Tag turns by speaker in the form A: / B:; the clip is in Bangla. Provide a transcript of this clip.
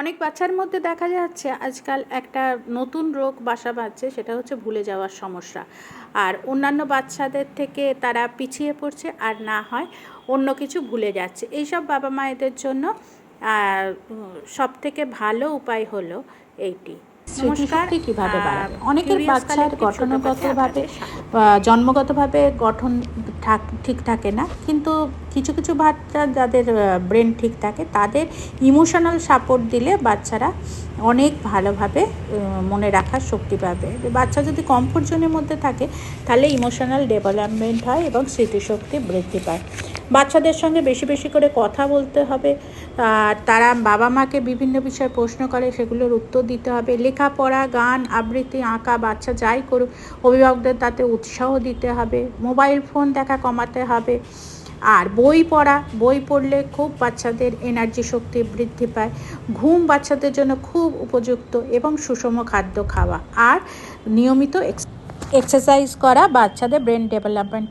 A: অনেক বাচ্চার মধ্যে দেখা যাচ্ছে আজকাল একটা নতুন রোগ বাসা বাঁধছে সেটা হচ্ছে ভুলে যাওয়ার সমস্যা। আর অন্যান্য বাচ্চাদের থেকে তারা পিছিয়ে পড়ছে আর না হয় অন্য কিছু ভুলে যাচ্ছে। এইসব বাবা মায়েদের জন্য সব থেকে ভালো উপায় হলো এইটি।
B: স্মৃতিশক্তি কীভাবে বাড়াবে? অনেকের বাচ্চার গঠনগতভাবে জন্মগতভাবে গঠন ঠিক থাকে না। কিন্তু কিছু কিছু বাচ্চা যাদের ব্রেন ঠিক থাকে, তাদের ইমোশনাল সাপোর্ট দিলে বাচ্চারা অনেক ভালোভাবে মনে রাখার শক্তি পাবে। বাচ্চা যদি কমফোর্ট জোনের মধ্যে থাকে, তাহলে ইমোশনাল ডেভেলপমেন্ট হয় এবং স্মৃতিশক্তি বৃদ্ধি পায়। বাচ্চাদের সঙ্গে বেশি বেশি করে কথা বলতে হবে। তারা বাবা মাকে বিভিন্ন বিষয়ে প্রশ্ন করে, সেগুলোর উত্তর দিতে হবে। লেখাপড়া, গান, আবৃত্তি, আঁকা, বাচ্চা যাই করুক, অভিভাবকদের তাতে উৎসাহ দিতে হবে। মোবাইল ফোন দেখা কমাতে হবে। আর বই পড়া, বই পড়লে খুব বাচ্চাদের এনার্জি শক্তি বৃদ্ধি পায়। ঘুম বাচ্চাদের জন্য খুব উপযুক্ত এবং সুষম খাদ্য খাওয়া। আর নিয়মিত এক্সারসাইজ করা বাচ্চাদের ব্রেন ডেভেলপমেন্ট